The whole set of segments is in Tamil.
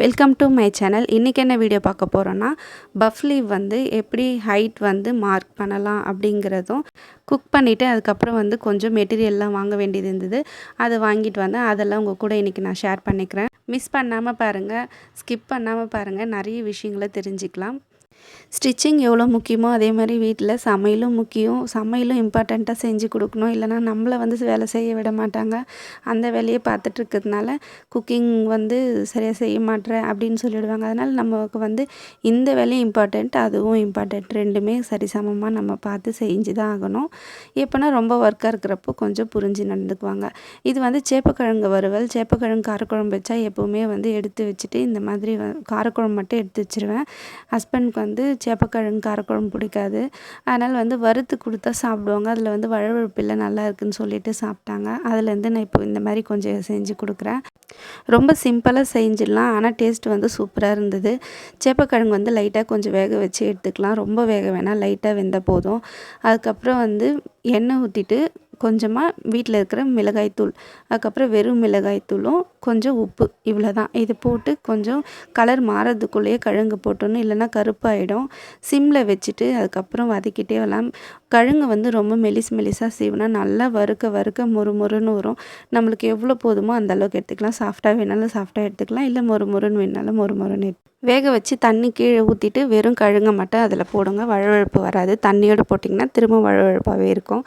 வெல்கம் டு மை சேனல் இன்றைக்கி என்ன வீடியோ பார்க்க போகிறோன்னா பஃப்லீவ் வந்து எப்படி ஹைட் வந்து மார்க் பண்ணலாம் அப்படிங்கிறதும் குக் பண்ணிவிட்டு அதுக்கப்புறம் வந்து கொஞ்சம் மெட்டீரியல்லாம் வாங்க வேண்டியது இருந்தது. அதை வாங்கிட்டு வந்தேன். அதெல்லாம் உங்கள் கூட இன்றைக்கி நான் ஷேர் பண்ணிக்கிறேன். மிஸ் பண்ணாமல் பாருங்கள் ஸ்கிப் பண்ணாமல் பாருங்கள் நிறைய விஷயங்களை தெரிஞ்சுக்கலாம். ஸ்டிச்சிங் எவ்வளோ முக்கியமோ அதே மாதிரி வீட்டில் சமையலும் முக்கியம். சமையலும் இம்பார்ட்டண்ட்டாக செஞ்சு கொடுக்கணும். இல்லைனா நம்மளை வந்து வேலை செய்ய விட மாட்டாங்க. அந்த வேலையை பார்த்துட்டு இருக்கிறதுனால குக்கிங் வந்து சரியாக செய்ய மாட்டேற அப்படின்னு சொல்லிவிடுவாங்க அதனால் நமக்கு வந்து இந்த வேலையும் இம்பார்ட்டண்ட் அதுவும் இம்பார்ட்டண்ட் ரெண்டுமே சரிசமமாக நம்ம பார்த்து செஞ்சு தான் ஆகணும். எப்போனா ரொம்ப ஒர்க்காக இருக்கிறப்போ கொஞ்சம் புரிஞ்சு நடந்துக்குவாங்க. இது வந்து சேப்பக்கிழங்கு வறுவல். சேப்பக்கிழங்கு காரக்குழம்பு வச்சா எப்போவுமே வந்து எடுத்து வச்சுட்டு இந்த மாதிரி வ- காரக்குழம்பு மட்டும் எடுத்து வச்சிருவேன். ஹஸ்பண்ட்க்கு வந்து சேப்பக்கிழங்கு காரக்குழம்பு பிடிக்காது. அதனால் வந்து வறுத்து கொடுத்தா சாப்பிடுவாங்க. அதில் வந்து வழவழப்பில்லை நல்லா இருக்குதுன்னு சொல்லிட்டு சாப்பிட்டாங்க. அதுலேருந்து நான் இப்போ இந்த மாதிரி கொஞ்சம் செஞ்சு கொடுக்குறேன். ரொம்ப சிம்பிளாக செஞ்சிடலாம். ஆனால் டேஸ்ட் வந்து சூப்பராக இருந்தது. சேப்பக்கிழங்கு வந்து லைட்டாக கொஞ்சம் வேக வச்சு எடுத்துக்கலாம். ரொம்ப வேக வேணாம். லைட்டாக வெந்த போதும். அதுக்கப்புறம் வந்து எண்ணெய் ஊற்றிட்டு கொஞ்சமாக வீட்டில் இருக்கிற மிளகாய்த்தூள் அதுக்கப்புறம் வெறும் மிளகாய்த்தூளும் கொஞ்சம் உப்பு இவ்வளோ தான் இது போட்டு கொஞ்சம் கலர் மாறதுக்குள்ளேயே கிழங்கு போட்டணும் இல்லைன்னா கருப்பாயிடும். சிம்மில் வச்சுட்டு அதுக்கப்புறம் வதக்கிட்டே வரலாம். கழுங்கு வந்து ரொம்ப மெலிஸ் மெலிசாக சீவினா நல்லா வறுக்க வறுக்க மொறு மொறுன்னு வரும். நம்மளுக்கு எவ்வளோ போதுமோ அந்த அளவுக்கு எடுத்துக்கலாம். சாஃப்டாக வேணாலும் சாஃப்டாக எடுத்துக்கலாம். இல்லை மொறு மொறுன்னு வேணாலும் மொறு மொறுன்னு வேக வச்சு தண்ணி கீழே ஊற்றிட்டு வெறும் கழுங்க மட்டும் அதில் போடுங்க. வழவழப்பு வராது. தண்ணியோடு போட்டிங்கன்னா திரும்ப வழவழப்பாகவே இருக்கும்.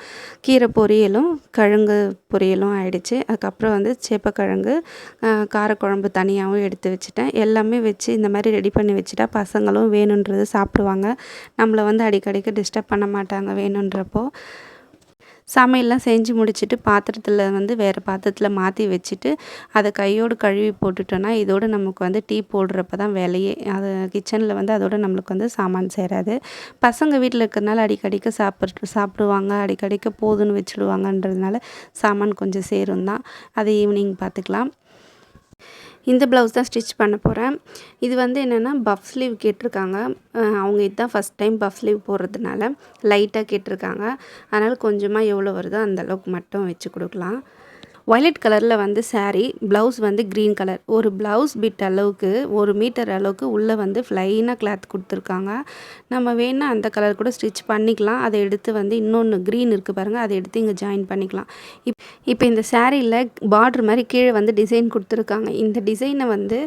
கீரை பொரியலும் கழுங்கு பொரியலும் ஆயிடுச்சு. அதுக்கப்புறம் வந்து சேப்பக்கிழங்கு காரக்குழம்பு தனியாகவும் எடுத்து வச்சுட்டேன். எல்லாமே வச்சு இந்த மாதிரி ரெடி பண்ணி வச்சுட்டா பசங்களும் வேணுன்றது சாப்பிடுவாங்க. நம்மளை வந்து அடிக்கடிக்கு டிஸ்டர்ப் பண்ண மாட்டாங்க. வேணுன்றப்போ சமையல்லாம் செஞ்சு முடிச்சுட்டு பாத்திரத்தில் வந்து வேறு பாத்திரத்தில் மாற்றி வச்சுட்டு அதை கையோடு கழுவி போட்டுட்டோன்னா இதோடு நமக்கு வந்து டீ போடுறப்ப தான் வேலையே. அது கிச்சனில் வந்து அதோட நம்மளுக்கு வந்து சாமான் சேராது. பசங்க வீட்டில் இருக்கிறனால அடிக்கடிக்க சாப்பிட்டு சாப்பிடுவாங்க. அடிக்கடிக்க போதுன்னு வச்சுடுவாங்கன்றதுனால சாமான் கொஞ்சம் சேரும் தான் அது ஈவினிங் பார்த்துக்கலாம் இந்த ப்ளவுஸ் தான் ஸ்டிச் பண்ண போகிறேன் இது வந்து என்னென்னா பஃப் ஸ்லீவ் கேட்டிருக்காங்க. அவங்க இதுதான் ஃபஸ்ட் டைம் பஃப் ஸ்லீவ் போடுறதுனால லைட்டாக கேட்டிருக்காங்க. அதனால் கொஞ்சமாக எவ்வளோ வருதோ அந்த அளவுக்கு மட்டும் வச்சு கொடுக்கலாம். வயலட் கலரில் வந்து சாரீ ப்ளவுஸ் வந்து க்ரீன் கலர் ஒரு ப்ளவுஸ் பிட் அளவுக்கு ஒரு மீட்டர் அளவுக்கு உள்ளே வந்து ஃப்ளைனாக கிளாத் கொடுத்துருக்காங்க. நம்ம வேணால் அந்த கலர் கூட ஸ்டிச் பண்ணிக்கலாம். அதை எடுத்து வந்து இன்னொன்று க்ரீன் இருக்குது பாருங்கள் அதை எடுத்து இங்கே ஜாயின் பண்ணிக்கலாம். இப் இப்போ இந்த சாரியில் பார்டர் மாதிரி கீழே வந்து டிசைன் கொடுத்துருக்காங்க. இந்த டிசைனை வந்து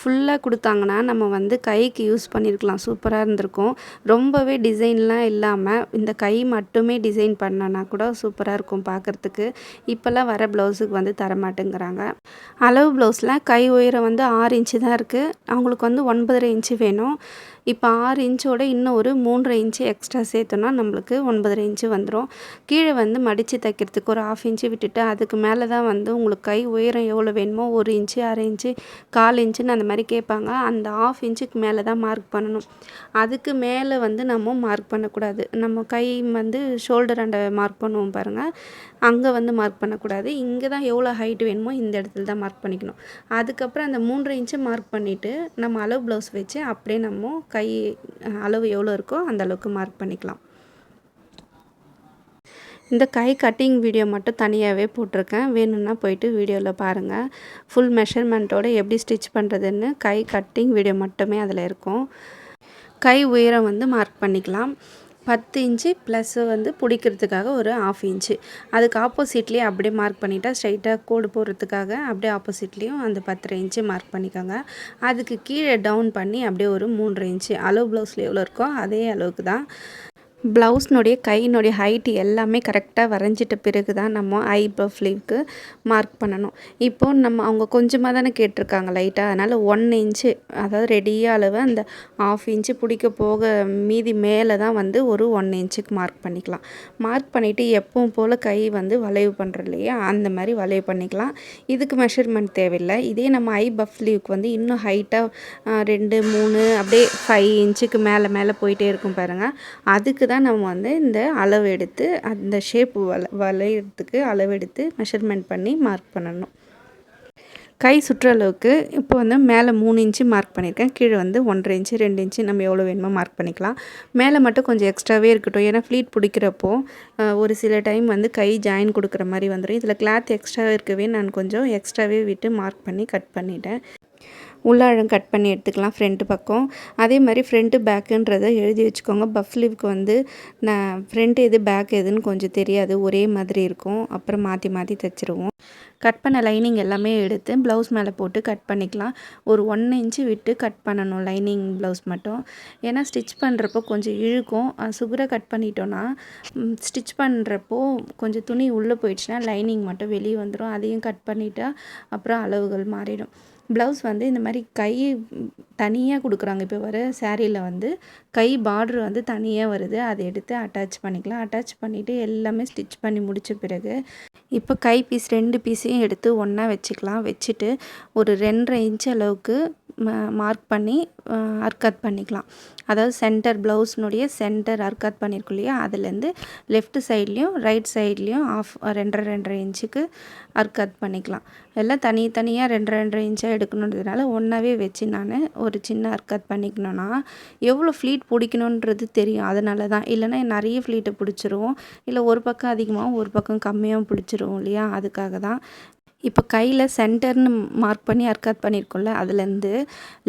ஃபுல்லாக கொடுத்தாங்கன்னா நம்ம வந்து கைக்கு யூஸ் பண்ணியிருக்கலாம் சூப்பராக இருந்திருக்கும். ரொம்பவே டிசைன்லாம் இல்லாமல் இந்த கை மட்டுமே டிசைன் பண்ணனா கூட சூப்பராக இருக்கும் பார்க்குறதுக்கு இப்போல்லாம் வர ப்ளவுஸுக்கு வந்து தரமாட்டேங்கிறாங்க. அளவு ப்ளவுஸில் கை உயரம் வந்து ஆறு இன்ச்சு தான் இருக்குது அவங்களுக்கு வந்து ஒன்பதரை இன்ச்சு வேணும். இப்போ ஆறு இன்ச்சோட இன்னும் ஒரு மூன்றரை இன்ச்சு எக்ஸ்ட்ரா சேர்த்தோன்னா நம்மளுக்கு ஒன்பதரை இன்ச்சு வந்துடும் கீழே வந்து மடித்து தைக்கிறதுக்கு ஒரு ஆஃப் இன்ச்சு விட்டுட்டு அதுக்கு மேலே தான் வந்து உங்களுக்கு கை உயரம் எவ்வளோ வேணுமோ ஒரு இன்ச்சு அரை இன்ச்சு கால் இன்ச்சுன்னு அந்த மாதிரி கேட்பாங்க. அந்த ஆஃப் இன்ச்சுக்கு மேலே தான் மார்க் பண்ணணும். அதுக்கு மேலே வந்து நம்ம மார்க் பண்ணக்கூடாது. நம்ம கை வந்து ஷோல்டர் அண்டை மார்க் பண்ணுவோம் பாருங்கள் அங்கே வந்து மார்க் பண்ணக்கூடாது. இங்கே தான் எவ்வளோ ஹைட் வேணுமோ இந்த இடத்துல தான் மார்க் பண்ணிக்கணும். அதுக்கப்புறம் அந்த மூன்றரை இன்ச்சு மார்க் பண்ணிவிட்டு நம்ம அளவு ப்ளவுஸ் வச்சு அப்படியே நம்ம கை அளவு எவ்வளோ இருக்கோ அந்த அளவுக்கு மார்க் பண்ணிக்கலாம். இந்த கை கட்டிங் வீடியோ மட்டும் தனியாகவே போட்டிருக்கேன். வேணும்னா போயிட்டு வீடியோவில் பாருங்கள் ஃபுல் மெஷர்மெண்ட்டோட எப்படி ஸ்டிச் பண்ணுறதுன்னு கை கட்டிங் வீடியோ மட்டுமே அதில் இருக்கும். கை உயரம் வந்து மார்க் பண்ணிக்கலாம். பத்து இன்ச்சு ப்ளஸ் வந்து பிடிக்கிறதுக்காக ஒரு ஆஃப் இன்ச்சு. அதுக்கு ஆப்போசிட்லேயே அப்படியே மார்க் பண்ணிட்டா ஸ்ட்ரைட்டாக கோடு போடுறதுக்காக அப்படியே ஆப்போசிட்லேயும் அந்த பத்தரை இன்ச்சு மார்க் பண்ணிக்கோங்க. அதுக்கு கீழே டவுன் பண்ணி அப்படியே ஒரு மூன்றரை இன்ச்சு. அளவு ப்ளவுஸில் எவ்வளோ இருக்கோ அதே அளவுக்கு தான் ப்ளவுஸ்னுடைய கையினுடைய ஹைட் எல்லாமே கரெக்டாக வரைஞ்சிட்ட பிறகு தான் நம்ம ஐப்ரோ ஃப்ளீவ்க்கு மார்க் பண்ணணும். இப்போது நம்ம அவங்க கொஞ்சமாக தானே கேட்டிருக்காங்க லைட்டாக அதனால் ஒன் இன்ச்சு அதாவது ரெடியாக அளவு அந்த ஆஃப் இன்ச்சு பிடிக்க போக மீதி மேலே தான் வந்து ஒரு ஒன் இன்ச்சுக்கு மார்க் பண்ணிக்கலாம். மார்க் பண்ணிவிட்டு எப்பவும் போல் கை வந்து வளைவு பண்ணுறோம் இல்லையா? அந்த மாதிரி வளைவு பண்ணிக்கலாம். இதுக்கு மெஷர்மெண்ட் தேவையில்லை. இதே நம்ம ஐ பஃப்லீவுக்கு வந்து இன்னும் ஹைட்டாக ரெண்டு மூணு அப்படியே ஃபைவ் இன்ச்சுக்கு மேலே மேலே போயிட்டே இருக்கும் பாருங்கள் அதுக்கு தான் நம்ம வந்து இந்த அளவு எடுத்து அந்த ஷேப் வள வளையிறதுக்கு அளவு எடுத்து மெஷர்மெண்ட் பண்ணி மார்க் பண்ணணும். கை சுற்றளவுக்கு இப்போ வந்து மேலே மூணு இன்ச்சு மார்க் பண்ணியிருக்கேன். கீழே வந்து ஒன்றரை இன்ச்சு ரெண்டு இன்ச்சு நம்ம எவ்வளோ வேணுமோ மார்க் பண்ணிக்கலாம். மேலே மட்டும் கொஞ்சம் எக்ஸ்ட்ராவே இருக்கட்டும். ஏன்னா ஃப்ளீட் பிடிக்கிறப்போ ஒரு சில டைம் வந்து கை ஜாயின் கொடுக்குற மாதிரி வந்துடும் இதில் கிளாத் எக்ஸ்ட்ரா இருக்கவே நான் கொஞ்சம் எக்ஸ்ட்ராவே விட்டு மார்க் பண்ணி கட் பண்ணிட்டேன். உள்ளாழம் கட் பண்ணி எடுத்துக்கலாம் ஃப்ரண்ட்டு பக்கம். அதே மாதிரி ஃப்ரண்ட்டு பேக்குன்றதை எழுதி வச்சுக்கோங்க. பஃப் ஸ்லீவ்க்கு வந்து நான் ஃப்ரண்ட் எது பேக் எதுன்னு கொஞ்சம் தெரியாது. ஒரே மாதிரி இருக்கும். அப்புறம் மாற்றி மாற்றி தைச்சிருவோம். கட் பண்ண லைனிங் எல்லாமே எடுத்து ப்ளவுஸ் மேலே போட்டு கட் பண்ணிக்கலாம். ஒரு ஒன் இன்ச்சு விட்டு கட் பண்ணணும் லைனிங் ப்ளவுஸ் மட்டும். ஏன்னா ஸ்டிச் பண்ணுறப்போ கொஞ்சம் இழுக்கும். சுகரை கட் பண்ணிட்டோன்னா ஸ்டிச் பண்ணுறப்போ கொஞ்சம் துணி உள்ளே போயிடுச்சுன்னா லைனிங் மட்டும் வெளியே வந்துடும் அதையும் கட் பண்ணிவிட்டா அப்புறம் அளவுகள் மாறிடும். ப்ளவுஸ் வந்து இந்த மாதிரி கை தனியாக கொடுக்குறாங்க. இப்போ வர சேரீயில் வந்து கை பார்ட்ரு வந்து தனியாக வருது. அதை எடுத்து அட்டாச் பண்ணிக்கலாம். அட்டாச் பண்ணிவிட்டு எல்லாமே ஸ்டிச் பண்ணி முடித்த பிறகு இப்போ கை பீஸ் ரெண்டு பீஸையும் எடுத்து ஒன்றா வச்சுக்கலாம். வச்சுட்டு ஒரு ரெண்டரை இன்ச் அளவுக்கு மார்க் பண்ணி அர்க்கட் பண்ணிக்கலாம். அதாவது சென்டர் ப்ளவுஸ்னுடைய சென்டர் அர்க்கட் பண்ணியிருக்கோம் இல்லையா? அதுலேருந்து லெஃப்ட் சைட்லேயும் ரைட் சைட்லேயும் ஆஃப் ரெண்டரை ரெண்டரை இன்ச்சுக்கு அர்கத் பண்ணிக்கலாம். எல்லாம் தனி தனியாக ரெண்டு ரெண்டரை இன்ச்சாக எடுக்கணுன்றதுனால ஒன்றாவே வச்சு நான் ஒரு சின்ன அர்க்கட் பண்ணிக்கணும்னா எவ்வளோ ஃப்ளீட் பிடிக்கணுன்றது தெரியும். அதனால தான். இல்லைனா நிறைய ஃப்ளீட்டை பிடிச்சிருவோம். இல்லை ஒரு பக்கம் அதிகமாகவும் ஒரு பக்கம் கம்மியாகவும் பிடிச்சிருவோம் இல்லையா? அதுக்காக தான் இப்போ கையில் சென்டர்னு மார்க் பண்ணி அர்க்காத் பண்ணியிருக்கோம்ல அதுலேருந்து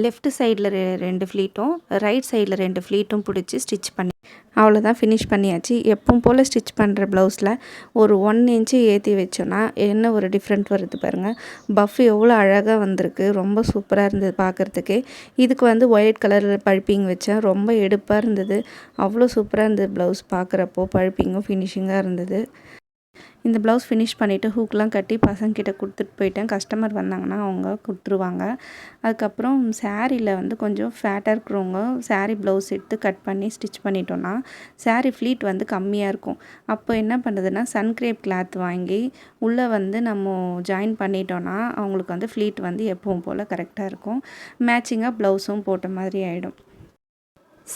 லெஃப்ட் சைடில் ரெ ரெண்டு ஃப்ளீட்டும் ரைட் சைடில் ரெண்டு ஃப்ளீட்டும் பிடிச்சி ஸ்டிச் பண்ணி அவ்வளோதான் ஃபினிஷ் பண்ணியாச்சு. எப்பவும் போல் ஸ்டிச் பண்ணுற ப்ளவுஸில் ஒரு ஒன் இன்ச்சு ஏற்றி வச்சோன்னா என்ன ஒரு டிஃப்ரெண்ட் வருது பாருங்கள் பஃப் எவ்வளோ அழகாக வந்திருக்கு ரொம்ப சூப்பராக இருந்தது பார்க்குறதுக்கே. இதுக்கு வந்து ஒயிட் கலர் பழுப்பிங் வச்சேன் ரொம்ப எடுப்பாக இருந்தது. அவ்வளோ சூப்பராக இருந்தது ப்ளவுஸ் பார்க்குறப்போ பழுப்பிங்கும் ஃபினிஷிங்காக இருந்தது. இந்த ப்ளவுஸ் ஃபினிஷ் பண்ணிவிட்டு ஹூக்லாம் கட்டி பசங்கக்கிட்ட கொடுத்துட்டு போயிட்டேன். கஸ்டமர் வந்தாங்கன்னா அவங்க கொடுத்துருவாங்க. அதுக்கப்புறம் சேரீயில் வந்து கொஞ்சம் ஃபேட்டாக இருக்கிறவங்க சேரீ ப்ளவுஸ் எடுத்து கட் பண்ணி ஸ்டிச் பண்ணிட்டோன்னா சேரீ ஃப்ளீட் வந்து கம்மியாக இருக்கும். அப்போ என்ன பண்ணுறதுன்னா சன்க்ரேப் கிளாத் வாங்கி உள்ளே வந்து நம்ம ஜாயின் பண்ணிட்டோன்னா அவங்களுக்கு வந்து ஃப்ளீட் வந்து எப்பவும் போல் கரெக்டாக இருக்கும். மேட்சிங்காக ப்ளவுஸும் போட்ட மாதிரி ஆகிடும்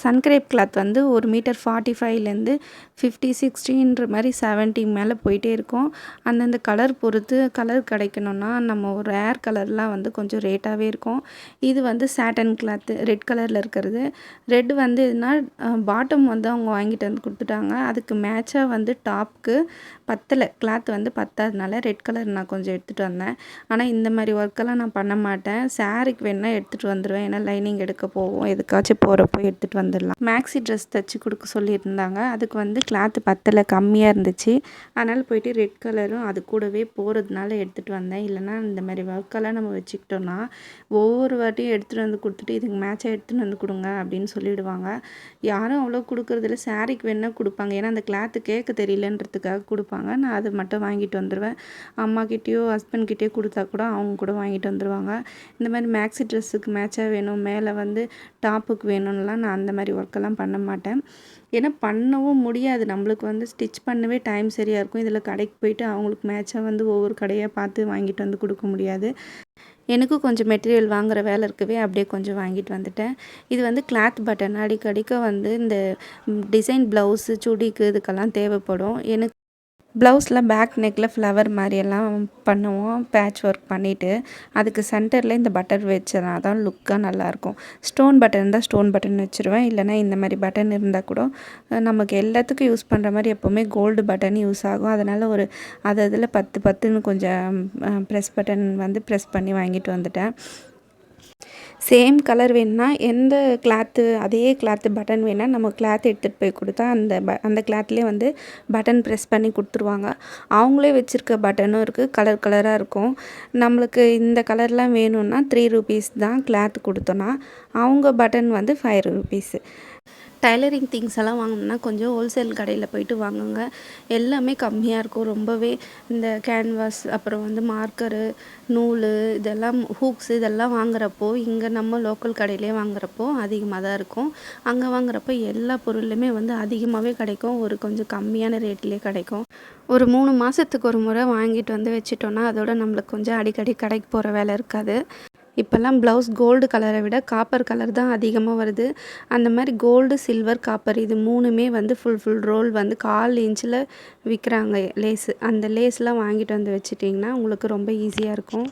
சன்கிரேப் கிளாத் வந்து ஒரு மீட்டர் ஃபார்ட்டி ஃபைவ்லேருந்து ஃபிஃப்டி சிக்ஸ்டின்ற மாதிரி செவன்ட்டி மேலே போயிட்டே இருக்கும். அந்தந்த கலர் பொறுத்து கலர் கிடைக்கணுன்னா நம்ம ஒரு ஏர் கலர்லாம் வந்து கொஞ்சம் ரேட்டாகவே இருக்கும். இது வந்து சாட்டன் கிளாத்து ரெட் கலரில் இருக்கிறது. ரெட் வந்து எதுனா பாட்டம் வந்து அவங்க வாங்கிட்டு வந்து கொடுத்துட்டாங்க. அதுக்கு மேட்சாக வந்து டாப்க்கு பத்தலை. கிளாத் வந்து பத்தாதனால ரெட் கலர் நான் கொஞ்சம் எடுத்துகிட்டு வந்தேன். ஆனால் இந்த மாதிரி ஒர்க்கெல்லாம் நான் பண்ண மாட்டேன். சாரிக்கு வேணால் எடுத்துகிட்டு வந்துடுவேன் ஏன்னா லைனிங் எடுக்க போவோம். எதுக்காச்சும் போகிறப்போ எடுத்துகிட்டு வந்துடலாம். மேக்ஸி ட்ரெஸ் தைச்சி கொடுக்க சொல்லியிருந்தாங்க. அதுக்கு வந்து கிளாத்து பத்தலை. கம்மியாக இருந்துச்சு. அதனால் போயிட்டு ரெட் கலரும் அது கூடவே போகிறதுனால எடுத்துகிட்டு வந்தேன். இல்லைனா இந்த மாதிரி ஒர்க்கெல்லாம் நம்ம வச்சுக்கிட்டோன்னா ஒவ்வொரு வாட்டியும் எடுத்துகிட்டு வந்து கொடுத்துட்டு இதுக்கு மேட்சாக எடுத்துகிட்டு வந்து கொடுங்க அப்படின்னு சொல்லிவிடுவாங்க யாரும் அவ்வளோ கொடுக்குறதில்ல. சாரிக்கு வேணால் கொடுப்பாங்க. ஏன்னா அந்த கிளாத்து கேட்க தெரியலன்றதுக்காக கொடுப்பாங்க. நான் அதை மட்டும் வாங்கிட்டு வந்துடுவேன் அம்மாக்கிட்டேயோ ஹஸ்பண்ட்கிட்டேயோ கொடுத்தா கூட அவங்க கூட வாங்கிட்டு வந்துடுவாங்க இந்த மாதிரி மேக்ஸி ட்ரெஸ்ஸுக்கு மேட்சாக வேணும் மேலே வந்து டாப்புக்கு வேணும்லாம் நான் அந்த மாதிரி ஒர்க்கெல்லாம் பண்ண மாட்டேன். ஏன்னா பண்ணவும் முடியாது. நம்மளுக்கு வந்து ஸ்டிச் பண்ணவே டைம் சரியாக இருக்கும். இதில் கடைக்கு போயிட்டு அவங்களுக்கு மேட்சாக வந்து ஒவ்வொரு கடையாக பார்த்து வாங்கிட்டு வந்து கொடுக்க முடியாது. எனக்கும் கொஞ்சம் மெட்டீரியல் வாங்குகிற வேலை இருக்கவே அப்படியே கொஞ்சம் வாங்கிட்டு வந்துட்டேன். இது வந்து கிளாத் பட்டன் அடிக்கடிக்க வந்து இந்த டிசைன் ப்ளவுஸு சுடிக்கு இதுக்கெல்லாம் தேவைப்படும். எனக்கு ப்ளவுஸில் பேக் நெக்கில் ஃப்ளவர் மாதிரியெல்லாம் பண்ணுவோம் பேட்ச் ஒர்க் பண்ணிவிட்டு அதுக்கு சென்டரில் இந்த பட்டர் வச்சனா தான் லுக்காக நல்லாயிருக்கும். ஸ்டோன் பட்டன் இருந்தால் ஸ்டோன் பட்டன் வச்சுருவேன் இல்லைனா இந்த மாதிரி பட்டன் இருந்தால் கூட நமக்கு எல்லாத்துக்கும் யூஸ் பண்ணுற மாதிரி எப்போவுமே கோல்டு பட்டன் யூஸ் ஆகும். அதனால் ஒரு அது அதில் பத்து பத்துன்னு கொஞ்சம் ப்ரெஸ் பட்டன் வந்து ப்ரெஸ் பண்ணி வாங்கிட்டு வந்துட்டேன். சேம் கலர் வேணுன்னா எந்த கிளாத்து அதே கிளாத்து பட்டன் வேணால் நம்ம கிளாத் எடுத்துகிட்டு போய் கொடுத்தா அந்த ப அந்த கிளாத்லேயே வந்து பட்டன் ப்ரெஸ் பண்ணி கொடுத்துருவாங்க. அவங்களே வச்சுருக்க பட்டனும் இருக்குது கலர் கலராக இருக்கும். நம்மளுக்கு இந்த கலர்லாம் வேணும்னா த்ரீ ருபீஸ் தான் கிளாத் கொடுத்தோன்னா அவங்க பட்டன் வந்து ஃபைவ் ருபீஸு டைலரிங் திங்ஸ் எல்லாம் வாங்கணும்னா கொஞ்சம் ஹோல்சேல் கடையில் போயிட்டு வாங்குங்க. எல்லாமே கம்மியாக இருக்கும். ரொம்பவே இந்த கேன்வாஸ் அப்புறம் வந்து மார்க்கரு நூல் இதெல்லாம் ஹூக்ஸ் இதெல்லாம் வாங்குறப்போ இங்கே நம்ம லோக்கல் கடையிலே வாங்குறப்போ அதிகமாக தான் இருக்கும். அங்கே வாங்குறப்போ எல்லா பொருளுமே வந்து அதிகமாகவே கிடைக்கும். ஒரு கொஞ்சம் கம்மியான ரேட்லேயே கிடைக்கும். ஒரு மூணு மாதத்துக்கு ஒரு முறை வாங்கிட்டு வந்து வச்சிட்டோன்னா அதோட நம்மளுக்கு கொஞ்சம் அடிக்கடி கடைக்கு போகிற வேலை இருக்காது. இப்போல்லாம் ப்ளவுஸ் கோல்டு கலரை விட காப்பர் கலர் தான் அதிகமாக வருது. அந்த மாதிரி கோல்டு சில்வர் காப்பர் இது மூணுமே வந்து ஃபுல் ஃபுல் ரோல் வந்து கால் இன்ச்சில் விற்கிறாங்க லேஸு அந்த லேஸ்லாம் வாங்கிட்டு வந்து வச்சுட்டிங்கன்னா உங்களுக்கு ரொம்ப ஈஸியாக இருக்கும்.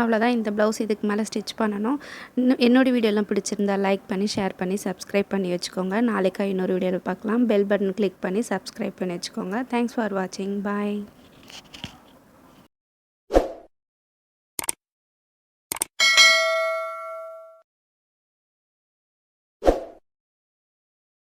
அவ்வளோதான் இந்த ப்ளவுஸ் இதுக்கு மேலே ஸ்டிச் பண்ணணும். இன்னும் என்னோடய வீடியோலாம் பிடிச்சிருந்தா லைக் பண்ணி ஷேர் பண்ணி சப்ஸ்கிரைப் பண்ணி வச்சுக்கோங்க. நாளைக்கா இன்னொரு வீடியோவில் பார்க்கலாம். பெல் பட்டன் கிளிக் பண்ணி சப்ஸ்கிரைப் பண்ணி வச்சுக்கோங்க. தேங்க்ஸ் ஃபார் வாட்சிங் பாய்